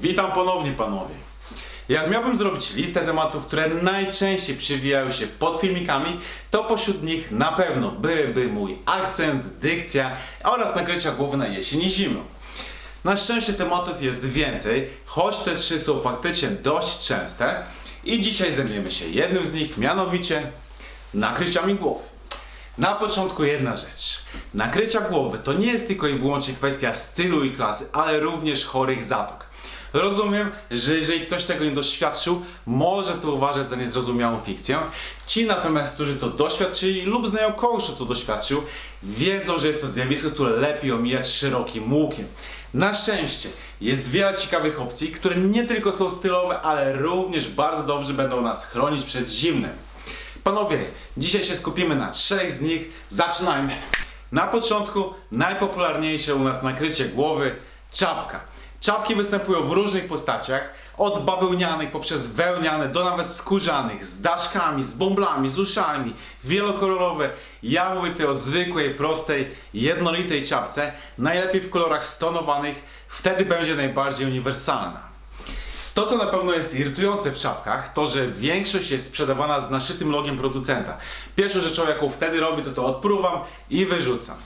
Witam ponownie panowie. Jak miałbym zrobić listę tematów, które najczęściej przewijają się pod filmikami, to pośród nich na pewno byłyby mój akcent, dykcja oraz nakrycia głowy na jesień i zimę. Na szczęście tematów jest więcej, choć te trzy są faktycznie dość częste i dzisiaj zajmiemy się jednym z nich, mianowicie nakryciami głowy. Na początku jedna rzecz. Nakrycia głowy to nie jest tylko i wyłącznie kwestia stylu i klasy, ale również chorych zatok. Rozumiem, że jeżeli ktoś tego nie doświadczył, może to uważać za niezrozumiałą fikcję. Ci natomiast, którzy to doświadczyli lub znają kogoś, kto to doświadczył, wiedzą, że jest to zjawisko, które lepiej omijać szerokim łukiem. Na szczęście jest wiele ciekawych opcji, które nie tylko są stylowe, ale również bardzo dobrze będą nas chronić przed zimnem. Panowie, dzisiaj się skupimy na trzech z nich. Zaczynajmy. Na początku najpopularniejsze u nas nakrycie głowy czapka. Czapki występują w różnych postaciach, od bawełnianych poprzez wełniane do nawet skórzanych, z daszkami, z bąblami, z uszami, wielokolorowe. Ja mówię tutaj o zwykłej, prostej, jednolitej czapce, najlepiej w kolorach stonowanych, wtedy będzie najbardziej uniwersalna. To, co na pewno jest irytujące w czapkach, to że większość jest sprzedawana z naszytym logiem producenta. Pierwszą rzeczą, jaką wtedy robię, to to odpruwam i wyrzucam.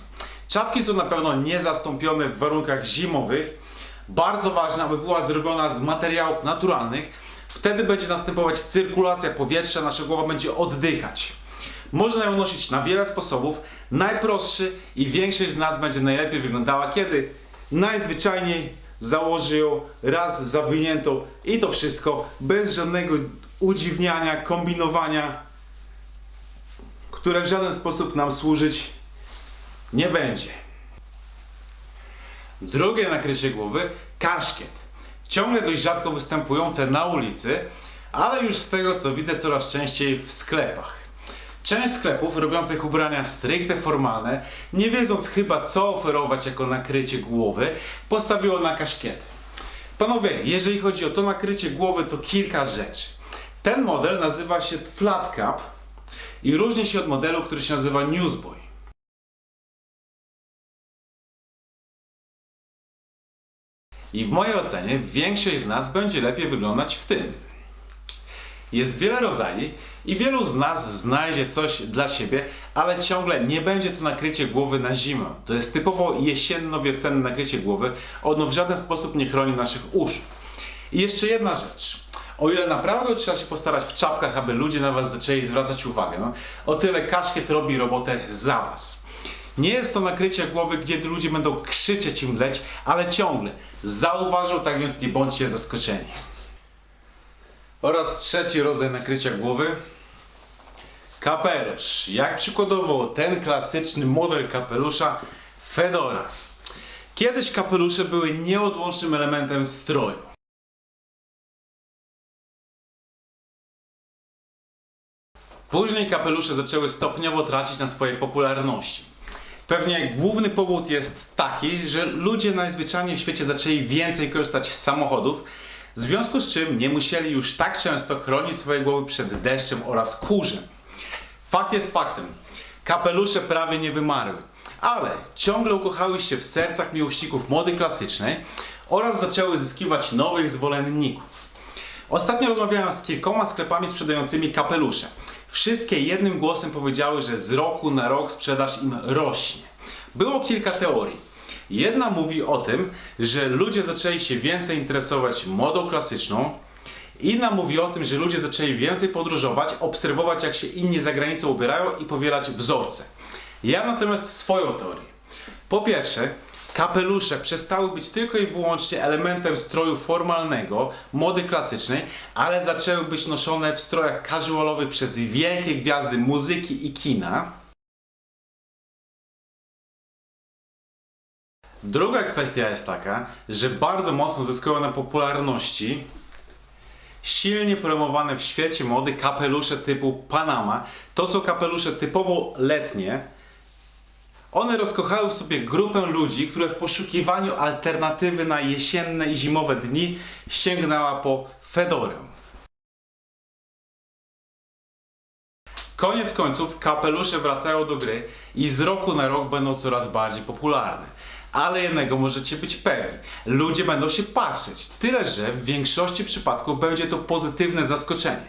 Czapki są na pewno niezastąpione w warunkach zimowych. Bardzo ważne, aby była zrobiona z materiałów naturalnych. Wtedy będzie następować cyrkulacja powietrza, nasza głowa będzie oddychać. Można ją nosić na wiele sposobów. Najprostszy i większość z nas będzie najlepiej wyglądała, kiedy najzwyczajniej założy ją raz zawiniętą i to wszystko bez żadnego udziwniania, kombinowania, które w żaden sposób nam służyć nie będzie. Drugie nakrycie głowy kaszkiet. Ciągle dość rzadko występujące na ulicy, ale już z tego co widzę coraz częściej w sklepach. Część sklepów robiących ubrania stricte formalne, nie wiedząc chyba co oferować jako nakrycie głowy, postawiło na kaszkiety. Panowie, jeżeli chodzi o to nakrycie głowy, to kilka rzeczy. Ten model nazywa się Flat Cap i różni się od modelu, który się nazywa Newsboy. I w mojej ocenie większość z nas będzie lepiej wyglądać w tym. Jest wiele rodzajów i wielu z nas znajdzie coś dla siebie, ale ciągle nie będzie to nakrycie głowy na zimę. To jest typowo jesienno-wiosenne nakrycie głowy. Ono w żaden sposób nie chroni naszych uszu. I jeszcze jedna rzecz. O ile naprawdę trzeba się postarać w czapkach, aby ludzie na Was zaczęli zwracać uwagę, o tyle kaszkiet robi robotę za Was. Nie jest to nakrycie głowy, gdzie ludzie będą krzyczeć i mdleć, ale ciągle zauważą, tak więc nie bądźcie zaskoczeni. Oraz trzeci rodzaj nakrycia głowy. Kapelusz. Jak przykładowo ten klasyczny model kapelusza Fedora. Kiedyś kapelusze były nieodłącznym elementem stroju. Później kapelusze zaczęły stopniowo tracić na swojej popularności. Pewnie główny powód jest taki, że ludzie najzwyczajniej w świecie zaczęli więcej korzystać z samochodów, w związku z czym nie musieli już tak często chronić swojej głowy przed deszczem oraz kurzem. Fakt jest faktem, kapelusze prawie nie wymarły, ale ciągle ukochały się w sercach miłośników mody klasycznej oraz zaczęły zyskiwać nowych zwolenników. Ostatnio rozmawiałem z kilkoma sklepami sprzedającymi kapelusze. Wszystkie jednym głosem powiedziały, że z roku na rok sprzedaż im rośnie. Było kilka teorii. Jedna mówi o tym, że ludzie zaczęli się więcej interesować modą klasyczną. Inna mówi o tym, że ludzie zaczęli więcej podróżować, obserwować jak się inni za granicą ubierają i powielać wzorce. Ja natomiast swoją teorię. Po pierwsze, kapelusze przestały być tylko i wyłącznie elementem stroju formalnego, mody klasycznej, ale zaczęły być noszone w strojach casualowych przez wielkie gwiazdy muzyki i kina. Druga kwestia jest taka, że bardzo mocno zyskują na popularności silnie promowane w świecie mody kapelusze typu Panama. To są kapelusze typowo letnie, one rozkochały w sobie grupę ludzi, które w poszukiwaniu alternatywy na jesienne i zimowe dni sięgnęła po Fedorę. Koniec końców kapelusze wracają do gry i z roku na rok będą coraz bardziej popularne. ale jednego możecie być pewni. Ludzie będą się patrzeć. Tyle, że w większości przypadków będzie to pozytywne zaskoczenie.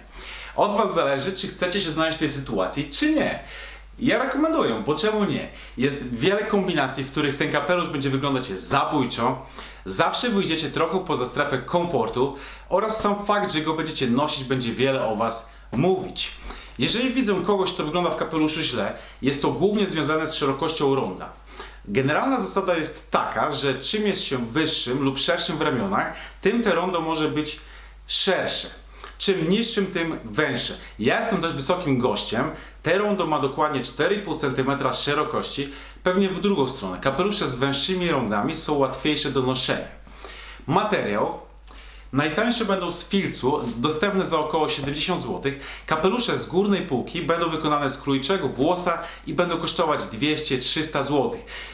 Od Was zależy, czy chcecie się znaleźć w tej sytuacji, czy nie. Ja rekomenduję, bo czemu nie? Jest wiele kombinacji, w których ten kapelusz będzie wyglądać zabójczo. Zawsze wyjdziecie trochę poza strefę komfortu oraz sam fakt, że go będziecie nosić, będzie wiele o Was mówić. Jeżeli widzę kogoś, kto wygląda w kapeluszu źle, jest to głównie związane z szerokością ronda. Generalna zasada jest taka, że czym jest się wyższym lub szerszym w ramionach, tym te rondo może być szersze. Czym niższym, tym węższe. Ja jestem dość wysokim gościem. Te rondo ma dokładnie 4,5 cm szerokości, pewnie w drugą stronę. Kapelusze z węższymi rondami są łatwiejsze do noszenia. Materiał Najtańsze będą z filcu, dostępne za około 70 zł. Kapelusze z górnej półki będą wykonane z króliczego włosa i będą kosztować 200-300 zł.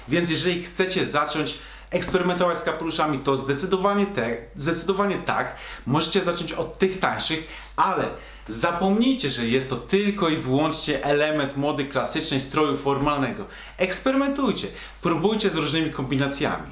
Więc jeżeli chcecie zacząć eksperymentować z kapeluszami, to zdecydowanie, te, zdecydowanie tak. Możecie zacząć od tych tańszych, ale zapomnijcie, że jest to tylko i wyłącznie element mody klasycznej stroju formalnego. Eksperymentujcie, próbujcie z różnymi kombinacjami.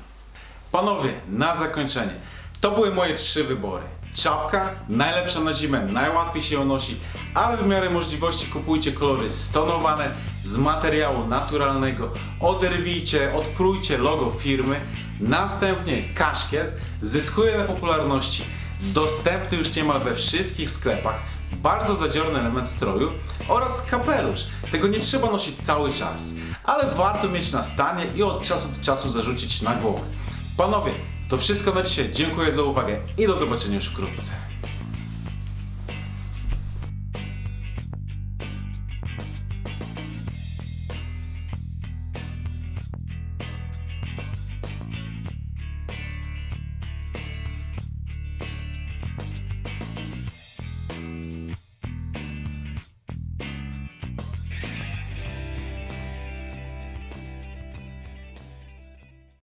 Panowie, na zakończenie. To były moje trzy wybory. Czapka, najlepsza na zimę, najłatwiej się ją nosi, ale w miarę możliwości kupujcie kolory stonowane z materiału naturalnego. Oderwijcie, odprójcie logo firmy. Następnie kaszkiet zyskuje na popularności. Dostępny już niemal we wszystkich sklepach. Bardzo zadziorny element stroju oraz kapelusz. Tego nie trzeba nosić cały czas, ale warto mieć na stanie i od czasu do czasu zarzucić na głowę. Panowie, to wszystko na dzisiaj. Dziękuję za uwagę i do zobaczenia już wkrótce.